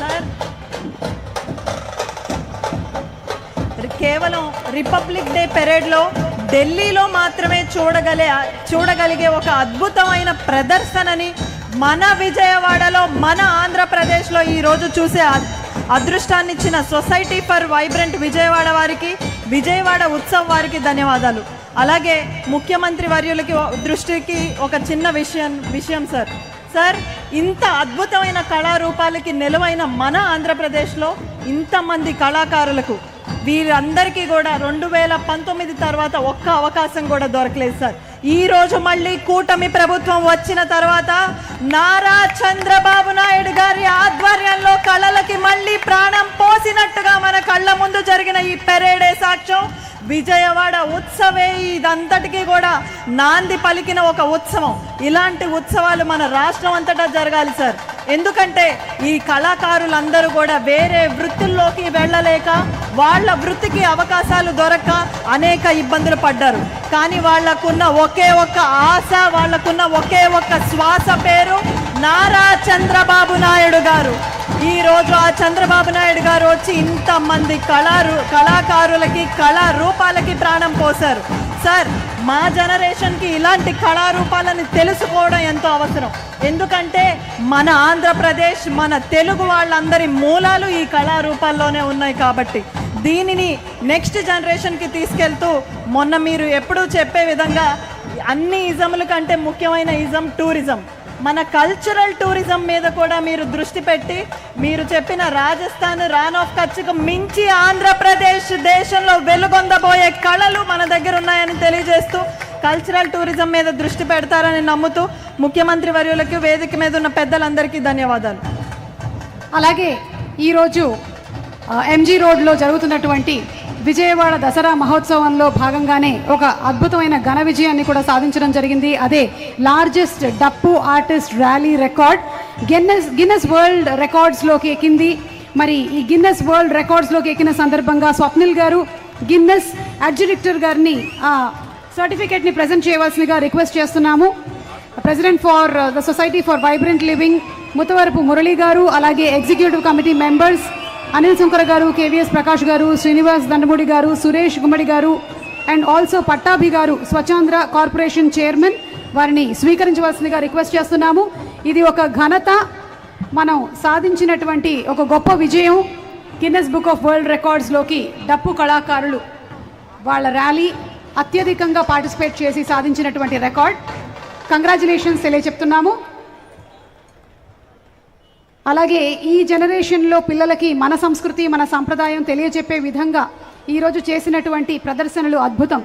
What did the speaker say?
Sir. కేవలం republic day పెరేడ్లో ఢిల్లీలో మాత్రమే చూడగలే చూడగలిగే ఒక అద్భుతమైన ప్రదర్శనని మన విజయవాడలో మన ఆంధ్రప్రదేశ్లో ఈరోజు చూసే అదృష్టాన్నిచ్చిన అదృష్టాన్ని ఇచ్చిన సొసైటీ ఫర్ వైబ్రెంట్ విజయవాడ వారికి విజయవాడ ఉత్సవ్ వారికి ధన్యవాదాలు. అలాగే ముఖ్యమంత్రి వర్యులకి దృష్టికి ఒక చిన్న విషయం విషయం సార్. సార్ ఇంత అద్భుతమైన కళారూపాలకి నిలవైన మన ఆంధ్రప్రదేశ్లో ఇంతమంది కళాకారులకు వీరందరికీ కూడా రెండు వేల పంతొమ్మిది తర్వాత ఒక్క అవకాశం కూడా దొరకలేదు సార్. ఈ రోజు మళ్ళీ కూటమి ప్రభుత్వం వచ్చిన తర్వాత నారా చంద్రబాబు నాయుడు గారి ఆధ్వర్యంలో కళలకి మళ్ళీ ప్రాణం పోసినట్టుగా మన కళ్ళ ముందు జరిగిన ఈ పెరేడే సాక్ష్యం. విజయవాడ ఉత్సవే ఇదంతటికీ కూడా నాంది పలికిన ఒక ఉత్సవం. ఇలాంటి ఉత్సవాలు మన రాష్ట్రం అంతటా జరగాలి సార్. ఎందుకంటే ఈ కళాకారులందరూ కూడా వేరే వృత్తుల్లోకి వెళ్ళలేక వాళ్ళ వృత్తికి అవకాశాలు దొరక్క అనేక ఇబ్బందులు పడ్డారు. కానీ వాళ్ళకున్న ఒకే ఒక్క ఆశ వాళ్ళకున్న ఒకే ఒక్క శ్వాస పేరు నారా చంద్రబాబు నాయుడు గారు. ఈ రోజు ఆ చంద్రబాబు నాయుడు గారు వచ్చి ఇంతమంది కళారు కళాకారులకి కళారూపాలకి ప్రాణం పోశారు. సార్ మా జనరేషన్కి ఇలాంటి కళారూపాలని తెలుసుకోవడం ఎంతో అవసరం. ఎందుకంటే మన ఆంధ్రప్రదేశ్ మన తెలుగు వాళ్ళందరి మూలాలు ఈ కళారూపాల్లోనే ఉన్నాయి కాబట్టి. దీనిని నెక్స్ట్ జనరేషన్కి తీసుకెళ్తూ మొన్న మీరు ఎప్పుడూ చెప్పే విధంగా అన్ని ఇజముల కంటే ముఖ్యమైన ఇజం టూరిజం. మన కల్చరల్ టూరిజం మీద కూడా మీరు దృష్టి పెట్టి మీరు చెప్పిన రాజస్థాన్ రాన్ ఆఫ్ కచ్కు మించి ఆంధ్రప్రదేశ్ దేశంలో వెలుగొందబోయే కళలు మన దగ్గర ఉన్నాయని తెలియజేస్తూ కల్చరల్ టూరిజం మీద దృష్టి పెడతారని నమ్ముతూ ముఖ్యమంత్రి వర్యులకి వేదిక మీద ఉన్న పెద్దలందరికీ ధన్యవాదాలు. అలాగే ఈరోజు ఎంజీ రోడ్లో జరుగుతున్నటువంటి విజయవాడ దసరా మహోత్సవంలో భాగంగానే ఒక అద్భుతమైన ఘన విజయాన్ని కూడా సాధించడం జరిగింది. అదే లార్జెస్ట్ డప్పు artist rally record Guinness Guinness world రికార్డ్స్లోకి ఎక్కింది. మరి ఈ గిన్నెస్ వరల్డ్ రికార్డ్స్లోకి ఎక్కిన సందర్భంగా స్వప్నిల్ గారు గిన్నెస్ అడ్జిడిక్టర్ గారిని ఆ సర్టిఫికేట్ని ప్రజెంట్ చేయవలసిందిగా రిక్వెస్ట్ చేస్తున్నాము. President for the society for vibrant living Muthavarapu Murali గారు అలాగే executive committee members Anil Shankar గారు కేవీఎస్ ప్రకాష్ గారు శ్రీనివాస్ దండమూడి గారు సురేష్ గుమ్మడి గారు అండ్ ఆల్సో పట్టాభి గారు స్వచ్ఛాంధ్ర కార్పొరేషన్ చైర్మన్ వారిని స్వీకరించవలసిందిగా రిక్వెస్ట్ చేస్తున్నాము. ఇది ఒక ఘనత. మనం సాధించినటువంటి ఒక గొప్ప విజయం. గిన్నెస్ బుక్ ఆఫ్ వరల్డ్ రికార్డ్స్లోకి డప్పు కళాకారులు వాళ్ళ ర్యాలీ అత్యధికంగా పార్టిసిపేట్ చేసి సాధించినటువంటి రికార్డ్. కంగ్రాచులేషన్స్ తెలియచెప్తున్నాము. అలాగే ఈ జనరేషన్లో పిల్లలకి మన సంస్కృతి మన సంప్రదాయం తెలియజెప్పే విధంగా ఈరోజు చేసినటువంటి ప్రదర్శనలు అద్భుతం.